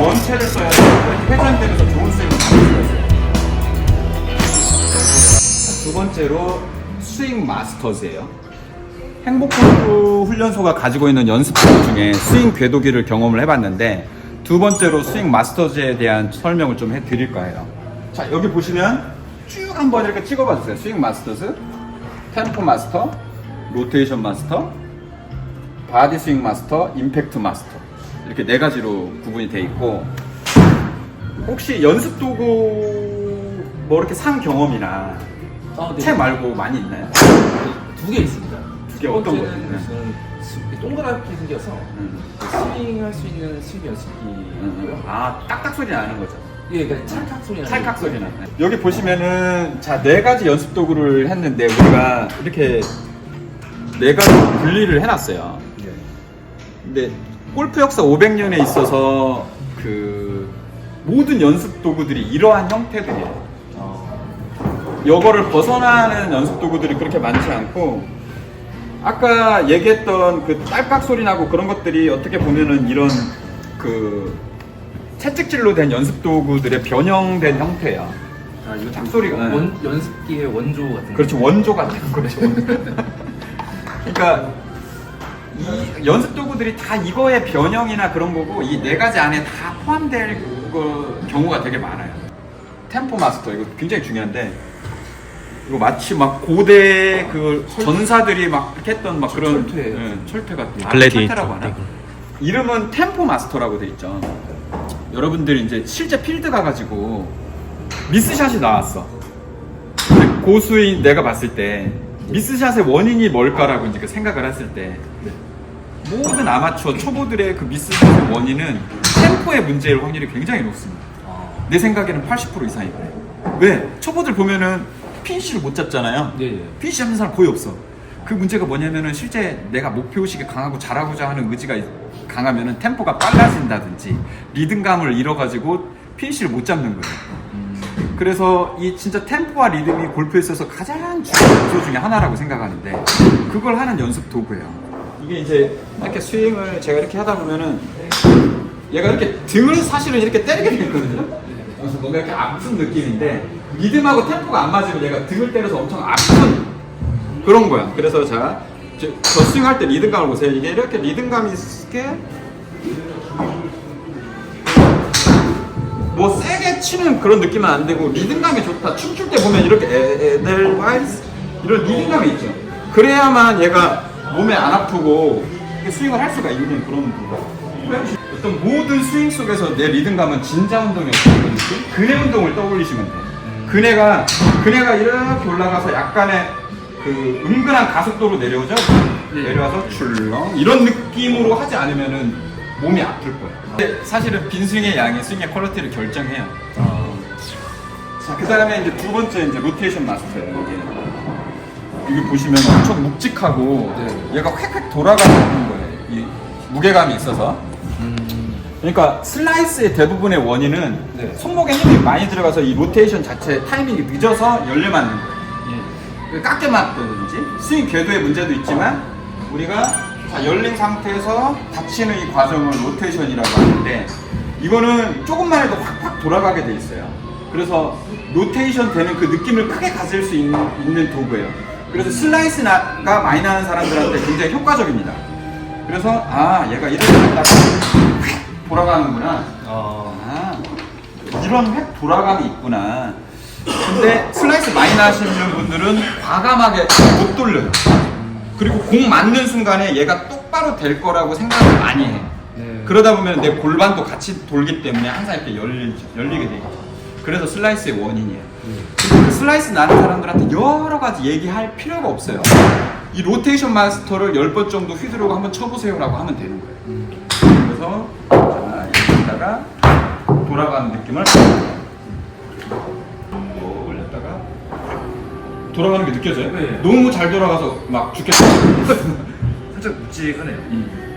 전체를 써야 되니까 회전되면서 좋은 스윙을 받을 수가 있어요. 두 번째로 스윙 마스터즈예요. 행복골프 훈련소가 가지고 있는 연습법 중에 스윙 궤도기를 경험을 해봤는데 두 번째로 스윙 마스터즈에 대한 설명을 좀 해드릴 거예요. 자 여기 보시면 쭉 한번 이렇게 찍어봐 주세요. 스윙 마스터즈, 템포 마스터, 로테이션 마스터, 바디 스윙 마스터, 임팩트 마스터 이렇게 네 가지로 구분이 돼 있고 혹시 연습 도구 뭐 이렇게 산 경험이나 아, 네. 채 말고 많이 있나요? 두 개 있습니다. 개 어떤 첫 거예요? 번째는 네. 무슨 스- 동그랗게 생겨서 음. 스윙 할 수 있는 스윙 연습기고요. 아 딱딱 소리 나는 거죠. 예, 그러니까 찰칵 소리 나는 찰칵 거. 소리 나는. 여기 보시면은 자 네 가지 연습 도구를 했는데 우리가 이렇게 네 가지 분리를 해놨어요. 네. 근데 골프 역사 500년에 있어서 그 모든 연습 도구들이 이러한 형태들이에요. 어, 요거를 벗어나는 연습 도구들이 그렇게 많지 않고 아까 얘기했던 그 딸깍 소리 나고 그런 것들이 어떻게 보면은 이런 그 채찍질로 된 연습 도구들의 변형된 형태야. 아, 이거 짝소리가, 네. 원, 연습기의 원조 같은 그렇죠 원조 같은 거죠. 그러니까 이 연습 도구들이 다 이거의 변형이나 그런 거고 이 네 가지 안에 다 포함될 거, 경우가 되게 많아요. 템포 마스터 이거 굉장히 중요한데 이거 마치 막 고대 그 전사들이 막 이렇게 했던 막 그런 철퇴. 예, 철퇴 같은 글래디에이터. 철퇴라고 하나? 이름은 템포 마스터라고 돼 있죠. 여러분들이 이제 실제 필드 가가지고 미스샷이 나왔어. 고수인 내가 봤을 때 미스샷의 원인이 뭘까라고 이제 그 생각을 했을 때 모든 아마추어 초보들의 그 미스샷의 원인은 템포의 문제일 확률이 굉장히 높습니다. 아, 내 생각에는 80% 이상이고 왜? 초보들 보면은 피니쉬를 못 잡잖아요. 예, 예. 피니쉬 잡는 사람 거의 없어. 그 문제가 뭐냐면은 실제 내가 목표의식이 강하고 잘하고자 하는 의지가 있- 강하면은 템포가 빨라진다든지 리듬감을 잃어가지고 피니쉬를 못 잡는 거예요. 그래서 이 진짜 템포와 리듬이 골프에 있어서 가장 중요한 요소 중에 하나라고 생각하는데 그걸 하는 연습 도구예요. 이게 이제 이렇게 스윙을 제가 이렇게 하다 보면은 얘가 이렇게 등을 사실은 이렇게 때리게 되거든요. 그래서 뭔가 이렇게 아픈 느낌인데 리듬하고 템포가 안 맞으면 얘가 등을 때려서 엄청 아픈 그런 거야. 그래서 자, 저, 저 스윙 할 때 리듬감을 보세요. 이게 이렇게 리듬감이 있게 뭐 세게 치는 그런 느낌은 안 되고 리듬감이 좋다. 춤출 때 보면 이렇게 에델와이스 이런 리듬감이 있죠. 그래야만 얘가 몸에 안 아프고 이렇게 스윙을 할 수가 있는 그런 부분. 어떤 모든 스윙 속에서 내 리듬감은 진자 운동이었던 그런 느낌? 근해 운동을 떠올리시면 돼요. 근해가 근해가 이렇게 올라가서 약간의 그 은근한 가속도로 내려오죠. 네. 내려와서 출렁 이런 느낌으로 하지 않으면은 몸이 아플 거예요. 근데 사실은 빈 스윙의 양이 스윙의 퀄리티를 결정해요. 자, 그 다음에 이제 두 번째 이제 로테이션 마스터예요. 이게. 여기 보시면 엄청 묵직하고 네. 얘가 획획 돌아가는 거예요. 이 무게감이 있어서. 음, 그러니까 슬라이스의 대부분의 원인은 네. 손목에 힘이 많이 들어가서 이 로테이션 자체 타이밍이 늦어서 열려 맞는 거예요. 예. 깎게 맞다든지 스윙 궤도의 문제도 있지만 우리가 자, 열린 상태에서 닫히는 이 과정을 로테이션이라고 하는데 이거는 조금만 해도 확확 돌아가게 돼 있어요. 그래서 로테이션 되는 그 느낌을 크게 가질 수 있는, 있는 도구예요. 그래서 슬라이스가 많이 나는 사람들한테 굉장히 효과적입니다. 그래서 아 얘가 이렇게 휙 돌아가는구나. 어, 아, 이런 획 돌아감이 있구나. 근데 슬라이스 많이 나시는 분들은 과감하게 못 돌려요. 그리고 공 맞는 순간에 얘가 똑바로 될 거라고 생각을 많이 해. 네. 그러다 보면 내 골반도 같이 돌기 때문에 항상 이렇게 열리, 열리게 돼 있죠. 그래서 슬라이스의 원인이에요. 그 슬라이스 나는 사람들한테 여러 가지 얘기할 필요가 없어요. 이 로테이션 마스터를 10번 정도 휘두르고 한번 쳐보세요라고 하면 되는 거예요. 그래서 자, 여기다가 돌아가는 느낌을 또 올렸다가 돌아가는 게 느껴져요? 네. 너무 잘 돌아가서 막 죽겠어. 살짝 묵직하네요. 좋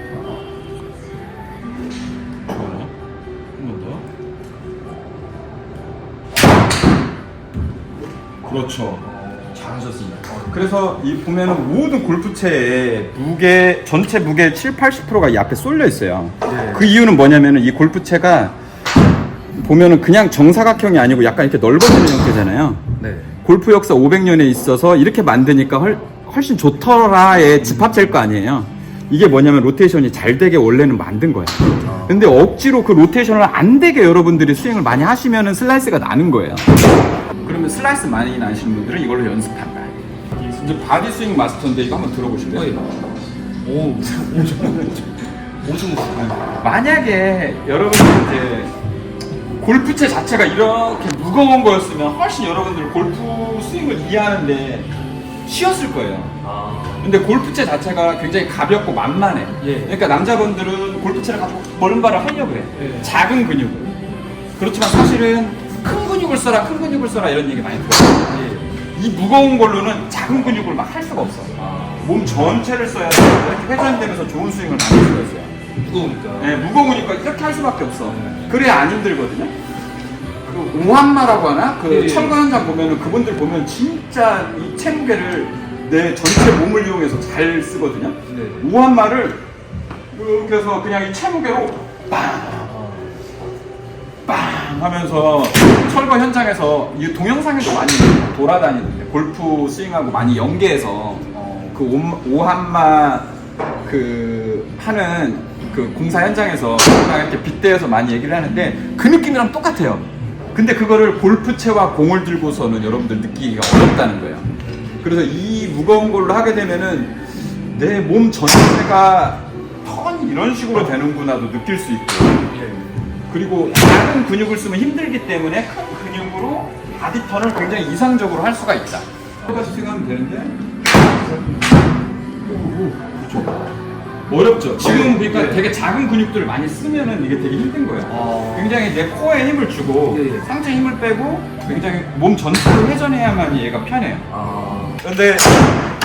그렇죠. 잘 하셨습니다. 어, 그래서 이 보면은 모든 골프채에 무게 전체 무게 7, 80%가 이 앞에 쏠려 있어요. 네. 그 이유는 뭐냐면은 이 골프채가 보면은 그냥 정사각형이 아니고 약간 이렇게 넓어지는 형태잖아요. 네. 골프 역사 500년에 있어서 이렇게 만드니까 훨, 훨씬 좋더라의 집합체일 거 아니에요. 이게 뭐냐면 로테이션이 잘 되게 원래는 만든 거야. 근데 억지로 그 로테이션을 안 되게 여러분들이 스윙을 많이 하시면은 슬라이스가 나는 거예요. 그러면 슬라이스 많이 나시는 분들은 이걸로 연습한다. 이제 바디 스윙 마스터인데 이거 한번 들어보실래요? 어, 예. 오, 엄청, 무섭다. 만약에 여러분들 이제 골프채 자체가 이렇게 무거운 거였으면 훨씬 여러분들 골프 스윙을 이해하는데 쉬웠을 거예요. 아, 근데 골프채 자체가 굉장히 가볍고 만만해. 예. 그러니까 남자분들은 골프채를 가지고 뭔가를 하려고 해. 예. 작은 근육을. 그렇지만 사실은 큰 근육을 써라, 큰 근육을 써라 이런 얘기 많이 들어요. 예. 이 무거운 걸로는 작은 근육을 막 할 수가 없어. 아, 몸 전체를 써야 돼. 이렇게 회전되면서 좋은 스윙을 만들 수가 있어요. 무거우니까. 네, 무거우니까 이렇게 할 수밖에 없어. 네. 그래야 안 힘들거든요. 그 오한마라고 하나? 그 예, 예. 철거 현장 보면은 그분들 보면 진짜 이 체무게를 내 전체 몸을 이용해서 잘 쓰거든요. 네. 오한마를 이렇게 해서 그냥 이 체무게로 빵! 하면서 철거 현장에서 이 동영상에도 많이 돌아다니는데 골프 스윙하고 많이 연계해서 어, 그 오- 오한마 그 하는 그 공사 현장에서 이렇게 빗대어서 많이 얘기를 하는데 그 느낌이랑 똑같아요. 근데 그거를 골프채와 공을 들고서는 여러분들 느끼기가 어렵다는 거예요. 그래서 이 무거운 걸로 하게 되면은 내 몸 전체가 턴이 이런 식으로 되는구나도 느낄 수 있고 예. 그리고 작은 근육을 쓰면 힘들기 때문에 큰 근육으로 바디 턴을 굉장히 이상적으로 할 수가 있다. 똑같이 생각하면 되는데 그렇죠. 어렵죠. 지금 네. 되게 작은 근육들을 많이 쓰면은 이게 되게 힘든 거예요. 아. 굉장히 내 코어에 힘을 주고 예, 예. 상체 힘을 빼고 굉장히 몸 전체로 회전해야만 얘가 편해요. 아, 근데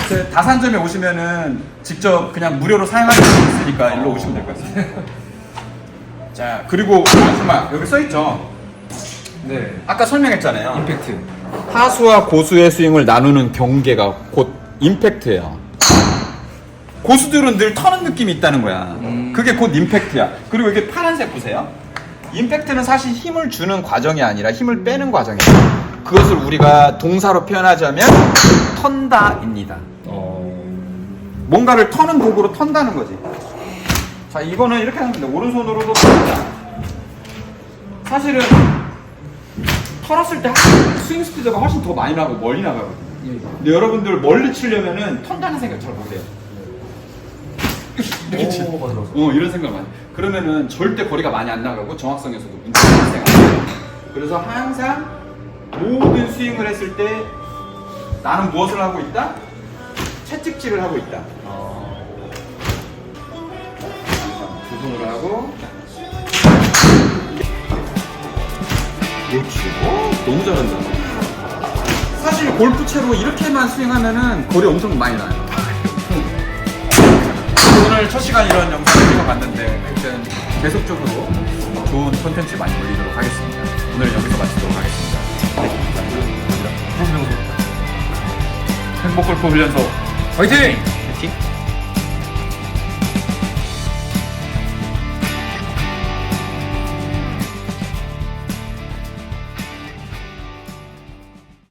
제 다산점에 오시면은 직접 그냥 무료로 사용하실 수 있으니까 일로 오시면 될 것 같아요. 자 그리고 잠시만 여기 써 있죠. 네. 아까 설명했잖아요. 임팩트. 하수와 고수의 스윙을 나누는 경계가 곧 임팩트예요. 고수들은 늘 터는 느낌이 있다는 거야. 음. 그게 곧 임팩트야. 그리고 이게 파란색 보세요. 임팩트는 사실 힘을 주는 과정이 아니라 힘을 빼는 과정이에요. 그것을 우리가 동사로 표현하자면 턴다입니다. 어, 뭔가를 터는 도구로 턴다는 거지. 자, 이거는 이렇게 하면 돼. 오른손으로도. 사실은 털었을 때 스윙 스피드가 훨씬 더 많이 나고 멀리 나가거든요. 예. 근데 여러분들 멀리 치려면은 턴다는 생각 잘 못해요. 이렇게 치. 오, 맞아, 맞아. 어, 이런 생각 많이. 그러면은 절대 거리가 많이 안 나가고 정확성에서도 문제가 발생합니다. 그래서 항상 모든 스윙을 했을 때 나는 무엇을 하고 있다? 채찍질을 하고 있다. 두 손으로 하고. 그렇지. 어, 너무 잘한다. 사실 골프채로 이렇게만 스윙하면은 거리 엄청 많이 나요. 오늘 첫 시간 이런 영상을 찍어봤는데 하여튼 계속적으로 좋은 콘텐츠 많이 올리도록 하겠습니다. 오늘 여기서 마치도록 하겠습니다. 네, 감사합니다. 행복 골프 훈련소 화이팅!